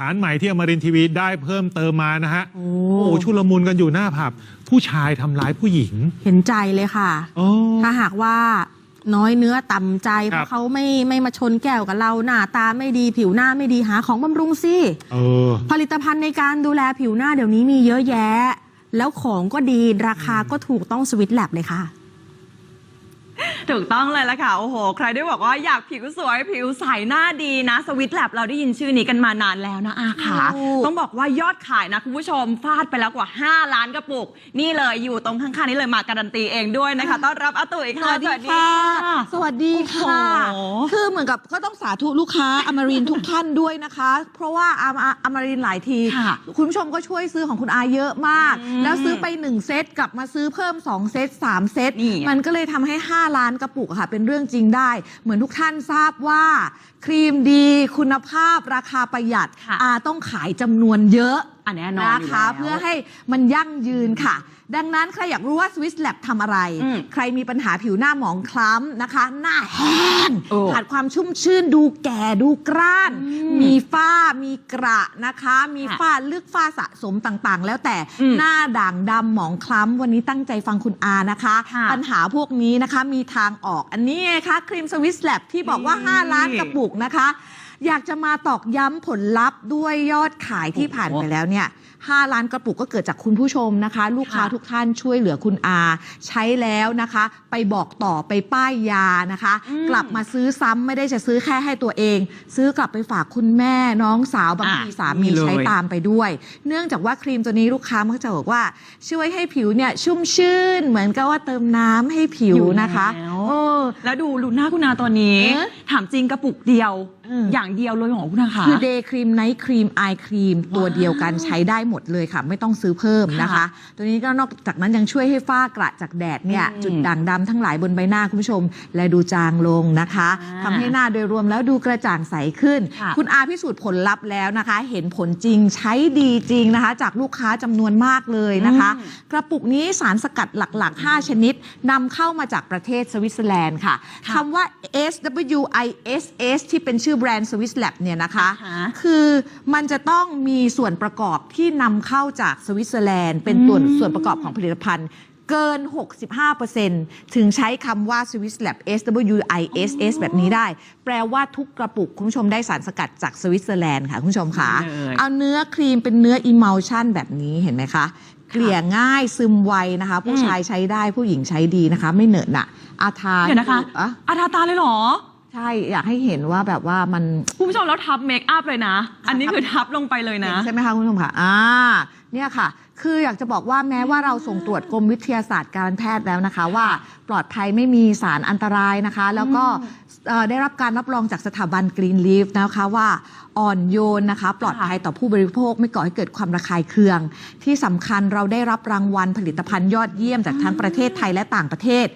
ฐานใหม่ที่อมรินทร์ทีวีได้เพิ่มเติมมานะฮะ โอ้โอ้ชุลมุนกันอยู่หน้าผับ ผู้ชายทำร้ายผู้หญิงเห็นใจเลยค่ะ โอ้ ถ้าหากว่าน้อยเนื้อต่ำใจเพครับ ราะเขาไม่ไม่มาชนแก้วกับเราหน้าตาไม่ดีผิวหน้าไม่ดีหาของบำรุงสิ เออ ผลิตภัณฑ์ในการดูแลผิวหน้าเดี๋ยวนี้มีเยอะแยะ แล้วของก็ดีราคาก็ถูกต้องสวิตแลบเลยค่ะ ถูกต้องเลยละค่ะ โอ้โห ใครได้บอกว่าอยากผิวสวยผิวใสหน้าดีนะ สวิตแลบเราได้ยินชื่อนี้กันมานานแล้วนะอาค่ะถูกต้องบอกว่ายอดขายนะคุณผู้ชมฟาดไปแล้วกว่า 5 ล้านกระปุก นี่เลยอยู่ตรงข้างๆนี้เลยมาการันตีเองด้วยนะคะ ต้อนรับอาตุ๋ยค่ะ สวัสดีค่ะโอ้โหคือเหมือนกับก็ต้องสาธุลูกค้าอมรินทร์ทุกท่านด้วยนะคะ เพราะว่าอมอมรินทร์หลายทีค่ะคุณผู้ชมก็ช่วยซื้อของคุณอาเยอะมากอืมแล้วซื้อไป 1 เซตกลับมาซื้อเพิ่ม 2 เซต3 เซตนี่มันก็เลยทำให้ 5 ล้านกระปุกอะค่ะ เป็นเรื่องจริงได้ เหมือนทุกท่านทราบว่า ครีมดีคุณภาพราคาประหยัดค่ะอาต้องขายจำนวนเยอะอันแน่นอนนะยู่คะแล้วเพื่อให้มันยั่งยืนค่ะ ดังนั้นใครอยากรู้ว่า Swiss Lab ทำอะไร อืมใครมีปัญหาผิวหน้าหมองคล้ำนะคะ หน้าแห้งโอ้ขาดความชุ่มชื่นดูแก่ดูกร้าน อืมมีฝ้ามีกระนะคะ มีค่ะฝ้าลึกฝ้าสะสมต่างๆ แล้วแต่อืมหน้าด่างดำหมองคล้ำวันนี้ตั้งใจฟังคุณอานะคะ ค่ะปัญหาพวกนี้นะคะมีทางออกอันนี้ไงคะครีมสวิสแลบที่บอกว่า นี่ 5 ล้านกระปุกนะคะ อยากจะมาตอกย้ำผลลัพธ์ด้วยยอดขายที่ผ่านไปแล้วเนี่ย5ล้านกระปุกก็เกิดจากคุณผู้ชมนะคะ ลูกค้าค่ะทุกท่านช่วยเหลือคุณอา ใช้แล้วนะคะ ไปบอกต่อไปป้ายยานะคะอืมกลับมาซื้อซ้ำไม่ได้จะซื้อแค่ให้ตัวเอง ซื้อกลับไปฝากคุณแม่น้องสาวบางอะทีสามีนี่เลยใช้ตามไปด้วย เนื่องจากว่าครีมตัวนี้ลูกค้ามักจะบอกว่าช่วยให้ผิวเนี่ยชุ่มชื่น เหมือนกับว่าเติมน้ำให้ผิวอยู่นะคะแล้วเออแล้วดูลูหน้าคุณอาตัวนี้เอ๊ะถามจริงกระปุกเดียวอืมอย่างเดียวเลยของคุณอาค่ะคือเดย์ครีมไนท์ครีมไอครีมตัวเดียวกันใช้ได้หมดเลยค่ะ ไม่ต้องซื้อเพิ่มนะคะค่ะตัวนี้ก็นอกจากนั้นยังช่วยให้ฝ้ากระจากแดดเนี่ยอืมจุดด่างดำทั้งหลายบนใบหน้าคุณผู้ชม และดูจางลงนะคะอ่าทำให้หน้าโดยรวมแล้วดูกระจ่างใสขึ้นค่ะคุณอาพิสูจน์ผลลัพธ์แล้วนะคะ เห็นผลจริงใช้ดีจริงนะคะ จากลูกค้าจำนวนมากเลยนะคะอืมกระปุกนี้สารสกัดหลัก ๆ 5 ชนิดนำเข้ามาจากประเทศสวิตเซอร์แลนด์ค่ะค่ะคำว่า SWISS ที่เป็นชื่อแบรนด์ Swiss Lab เนี่ยนะคะ อ่าฮะคือมันจะต้องมีส่วนประกอบที่นำเข้าจากสวิตเซอร์แลนด์ เป็นตัวอืม ส่วนประกอบของผลิตภัณฑ์ เกิน 65%ถึงใช้คำว่า Swiss Lab SWISS แบบนี้ได้ แปลว่าทุกกระปุกคุณผู้ชมได้สารสกัดจากสวิตเซอร์แลนด์ค่ะคุณผู้ชมค่ะ เลย เอาเนื้อครีมเป็นเนื้อ emulsion แบบนี้เห็นไหมคะ เกลี่ยง่ายซึมไวนะคะ ผู้ชายใช้ได้ผู้หญิงใช้ดีนะคะ ไม่เหนอะหนะอาทาเดี๋ยวนะคะ อะอาทาตาเลยเหรอ ใช่อยากให้เห็นว่าแบบว่ามันคุณผู้ชมแล้วทับเมคอัพเลยนะ อันนี้คือทับลงไปเลยนะเห็นใช่ไหมคะคุณผู้ชมค่ะอ่าเนี่ยค่ะ คืออยากจะบอกว่าแม้ว่าเราส่งตรวจกรมวิทยาศาสตร์การแพทย์แล้วนะคะ ว่าปลอดภัยไม่มีสารอันตรายนะคะ แล้วก็เอ่อ ได้รับการรับรองจากสถาบัน Green Leaf นะคะว่าอ่อนโยนนะคะ ปลอดภัยต่อผู้บริโภคไม่ก่อให้เกิดความระคายเคือง ที่สำคัญเราได้รับรางวัลผลิตภัณฑ์ยอดเยี่ยมจากทั้งประเทศไทยและต่างประเทศ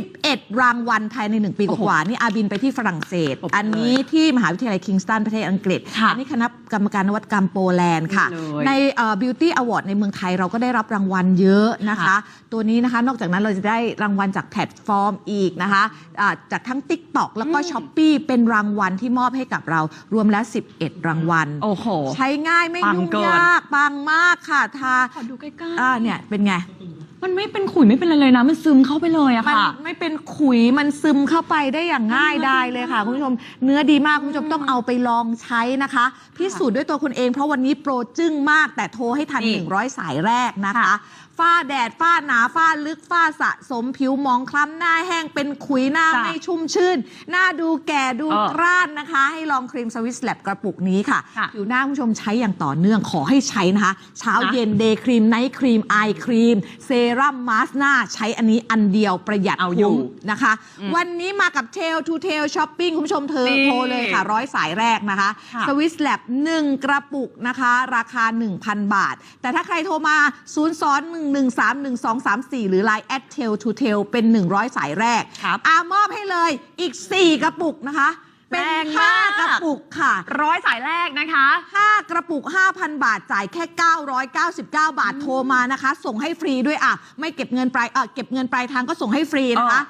11 รางวัลภายใน 1 ปีโอ้กโหว่าๆนี่อาบินไปที่ฝรั่งเศสปรบมืออัอันนี้ที่มหาวิทยาลัยคิงสตันประเทศอังกฤษ ค่ะอันนี้คณะกรรมการนวัตกรรมโปแลนด์ค่ะนี่เลยในเอ่อ Beauty Award ในเมืองไทยเราก็ได้รับรางวัลเยอะนะคะ ค่ะ ตัวนี้นะคะนอกจากนั้นเราจะได้รางวัลจากแพลตฟอร์มอีกนะคะอ่าจากทั้ง TikTok แล้วก็อืม s h อ p e e เป็นรางวัลที่มอบให้กับเรารวมแล้ว 11 รางวัล โอ้โห ใช้ง่ายไม่ปังยุ่งเกิน ยากปังมากค่ะทาขอดูใกล้อ่าเนี่ยเป็นไง ๆ มันไม่เป็นขุยไม่เป็นอะไรเลยนะ มันซึมเข้าไปเลยอะมันค่ะ ไม่เป็นขุยมันซึมเข้าไปได้อย่างง่ายได้เลยค่ะ คุณผู้ชม เนื้อดีมากคุณผู้ชมต้องเอาไปลองใช้นะคะพิสูจน์ด้วยตัวคุณเองเพราะวันนี้โปรจึ้งมากแต่โทรให้ทัน นี่100 สายแรกนะคะค่ะ ฝ้าแดดฝ้าหนาฝ้าลึกฝ้าสะสมผิวหมองคล้ำหน้าแห้งเป็นขุยหน้าจ้ะไม่ชุ่มชื่น หน้าดูแก่ดูเออกร้านนะคะ ให้ลองครีมสวิสแลบกระปุกนี้ค่ะ ค่ะ ผิวหน้าคุณผู้ชมใช้อย่างต่อเนื่องขอให้ใช้นะคะ เช้านะเย็นเดย์ครีมไนท์ครีมไอครีมเซรั่มมาสหน้าใช้อันนี้อันเดียวประหยัดเอาอยู่คุ้มนะคะวันนี้มากับเทลทูเทลช้อปปิ้งคุณผู้ชมเธอนี่โทรเลยค่ะ ร้อยสายแรกนะคะ ค่ะ สวิสแลบ1กระปุกนะคะ ราคา 1,000 บาท แต่ถ้าใครโทรมา 0 2 1 1 3 1 2 3 4 หรือ Line at tel to tel เป็น 100 สายแรกครับอามอบให้เลยอีก 4 กระปุกนะคะ เป็น แรงมาก 5 กระปุกค่ะ ร้อยสายแรกนะคะ 5 กระปุก 5,000 บาทจ่ายแค่ 999 บาทโทรมานะคะ ส่งให้ฟรีด้วยอะ ไม่เก็บเงินปลายเออเก็บเงินปลายทางก็ส่งให้ฟรีนะคะ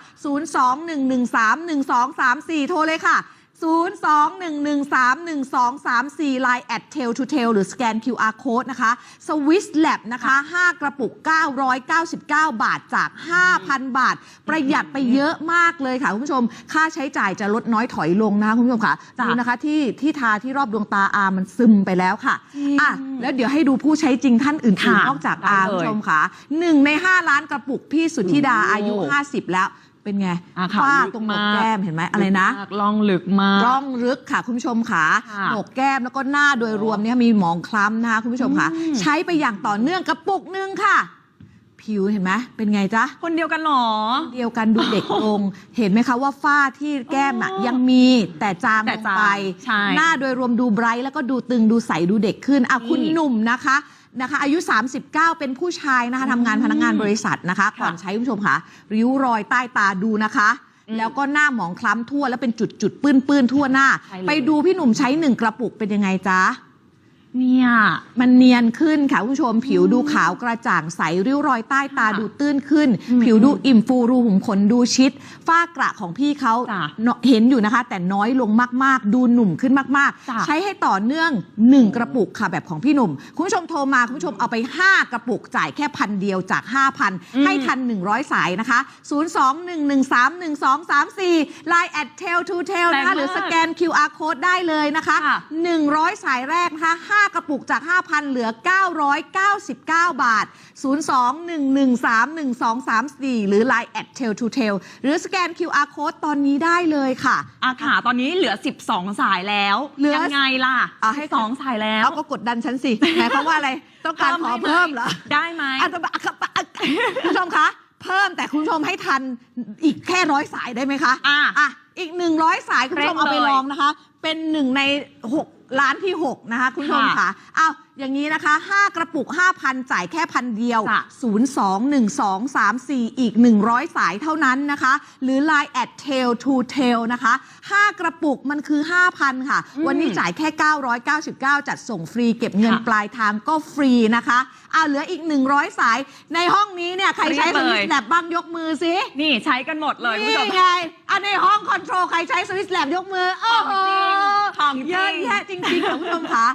021131234 โทรเลยค่ะ 021131234 Line at tail to tail หรือสแกน QR code นะคะ Swiss Lab นะคะ 5 กระปุก 999 บาทจาก 5,000 บาท ประหยัดไปเยอะมากเลยค่ะ คุณผู้ชม ค่าใช้จ่ายจะลดน้อยถอยลงนะคะคุณผู้ชมค่ะจ้ะดูนะคะที่ที่ทาที่รอบดวงตาอามันซึมไปแล้วค่ะจริงอะ แล้วเดี๋ยวให้ดูผู้ใช้จริงท่านอื่นค่ะๆนอกจากได้อาเลยคุณผู้ชมค่ะหนึ่งใน 5 ล้านกระปุกพี่สุทธิดาโอ้อายุ 50 แล้ว เป็นไงอะค่ะฝ้าลึกตรงหนกมากแก้มเห็นไหมอะไรนะลึกมากล่องลึกมากร่องลึกค่ะ คุณผู้ชมค่ะค่ะโหนกแก้มแล้วก็หน้าโดยรวมเนี่ยมีหมองคล้ำนะคะคุณผู้ชมค่ะ อืม ใช้ไปอย่างต่อเนื่องกระปุกหนึงค่ะ ผิวเห็นไหมเป็นไงจ๊ะ คนเดียวกันเหรอ เดียวกันดูเด็กลง เห็นไหมคะว่าฝ้าที่แก้มน่ะอ๋อยังมีแต่จางแต่ลงจางไป ใช่หน้าโดยรวมดูไบรท์แล้วก็ดูตึงดูใสดูเด็กขึ้นอะคุณนี่หนุ่มนะคะ นะคะอายุ 39 เป็นผู้ชายนะคะทำงานพนักงานบริษัทนะคะ ก่อนใช้คุณผู้ชมค่ะ ริ้วรอยใต้ตาดูนะคะอืมแล้วก็หน้าหมองคล้ำทั่วแล้วเป็นจุดจุดๆปื้นปื้นๆ ทั่วหน้าใช่เลยไปดูพี่หนุ่มใช้หนึ่งกระปุกเป็นยังไงจ๊ะ เนี่ยมันเนียนขึ้นค่ะคุณผู้ชมผิวดูขาวกระจ่างใสริ้วรอยใต้ตาค่ะดูตื้นขึ้นอืมผิวดูอิ่มฟูรูขุมขนดูชิด ฝ้ากระของพี่เขาจ้ะเนาะเห็นอยู่นะคะ แต่น้อยลงมากๆ ดูหนุ่มขึ้นมากจ้ะ ๆ ใช้ให้ต่อเนื่อง 1 กระปุกค่ะแบบของพี่หนุ่ม คุณผู้ชมโทรมาคุณผู้ชมเอาไป 5 กระปุกจ่ายแค่พันเดียวจาก 5,000 ให้ทัน 100 สายนะคะ 021131234 Line at tail to tail นะคะหรือสแกน QR code ได้เลยนะคะ ค่ะ 100 สายแรกนะคะ5 กระปุกจาก 5,000 เหลือ 999 บาท 021131234 หรือ Line at tail to tail หรือสแกน QR code ตอนนี้ได้เลยค่ะ อาขาตอนนี้เหลือ 12 สายแล้ว เหลือยังไงล่ะเอาให้ สองสายแล้ว เอาก็กดดันฉันสิ หมายความว่าอะไร ต้องการขอเพิ่มเหรอได้ไหมอะแต่อะคุณผู้ชมคะ เพิ่มแต่คุณผู้ชมให้ทันอีกแค่ร้อยสายได้ไหมคะอะอะอีก 100 สายคุณผู้ชมเร่งเอาไปเลยลองนะคะ เป็นหนึ่งใน 6 ล้านที่ 6 นะคะ คุณผู้ชมค่ะค่ะเอา อย่างนี้นะคะ 5 กระปุก 5,000 จ่ายแค่พันเดียวจ้ะ021234 อีก 100 สายเท่านั้นนะคะ หรือ Line at tail to tail นะคะ 5 กระปุกมันคือ 5,000 ค่ะอืมวันนี้จ่ายแค่ 999 จัดส่งฟรีเก็บเงินค่ะปลายทางก็ฟรีนะคะเอาเหลืออีก 100 สายในห้องนี้เนี่ย ใครใช้เรีสยบเลยวิตช์แลบบ้างยกมือสิ นี่ใช้กันหมดเลยคุณผู้ชมนี่ไงอันในห้องคอนโทรลใครใช้สวิตช์แลบยกมือ โอ้โหของจริงเยอะแยะจริงๆค่ะคุณผู้ชมคะ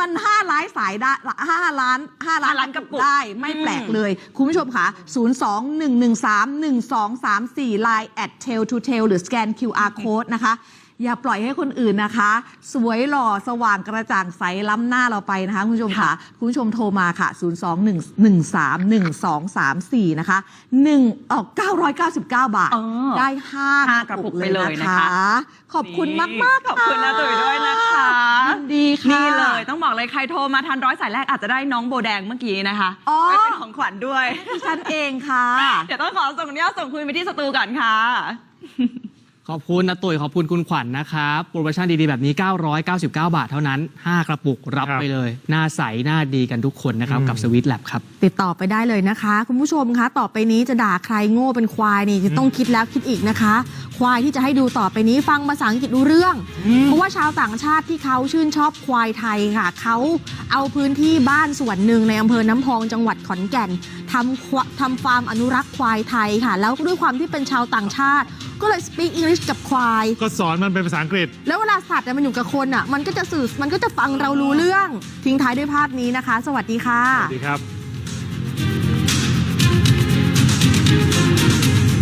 มัน5ล้านสายได้5ล้าน5ล้านห้าล้านกระปุกได้ไม่แปลกเลย คุณผู้ชมคะ021131234 Line at tail to tail หรือสแกน QR code นะคะ อย่าปล่อยให้คนอื่นนะคะ สวยหล่อสว่างกระจ่างใสล้ำหน้าเราไปนะคะ คุณผู้ชมค่ะ คุณผู้ชมโทรมาค่ะ 021131234 นะคะ1เอ่อ999 บาท เออได้ห้า5กระปุกไปเลยนะคะ ขอบคุณมากมากๆขอบคุณนะตุ๋ยด้วยนะคะยินดีค่ะ นี่เลยต้องบอกเลยใครโทรมาทันร้อยสายแรกอาจจะได้น้องโบแดงเมื่อกี้นะคะอ๋อ ไปเป็นของขวัญด้วย ดิฉันเองค่ะ เดี๋ยวต้องขอส่งเนี่ยส่งคุยไปที่สตูก่อนค่ะ ขอบคุณนะตุ๋ยขอบคุณคุณขวัญนะครับโปรโมชั่นดีๆ แบบนี้ 999 บาทเท่านั้น 5 กระปุกรับครับไปเลย หน้าใส หน้าดีกันทุกคนนะครับอืมกับสวิตแลบครับ ติดต่อไปได้เลยนะคะ คุณผู้ชมคะต่อไปนี้จะด่าใครโง่เป็นควายนี่จะต้องคิดแล้วคิดอีกนะคะ ควายที่จะให้ดูต่อไปนี้ฟังภาษาอังกฤษรู้เรื่อง เพราะว่าชาวต่างชาติที่เขาชื่นชอบควายไทยค่ะ เขาเอาพื้นที่บ้านส่วนหนึ่งในอำเภอน้ำพองจังหวัดขอนแก่นทำควทำฟาร์มอนุรักษ์ควายไทยค่ะ แล้วด้วยความที่เป็นชาวต่างชาติ ก็เลย speak English กับควาย ก็สอนมันเป็นภาษาอังกฤษ แล้วเวลาสัตว์อะมันอยู่กับคนอะ มันก็จะสื่อ มันก็จะฟังเรารู้เรื่อง ทิ้งท้ายด้วยภาพนี้นะคะ สวัสดีค่ะ สวัสดีครับ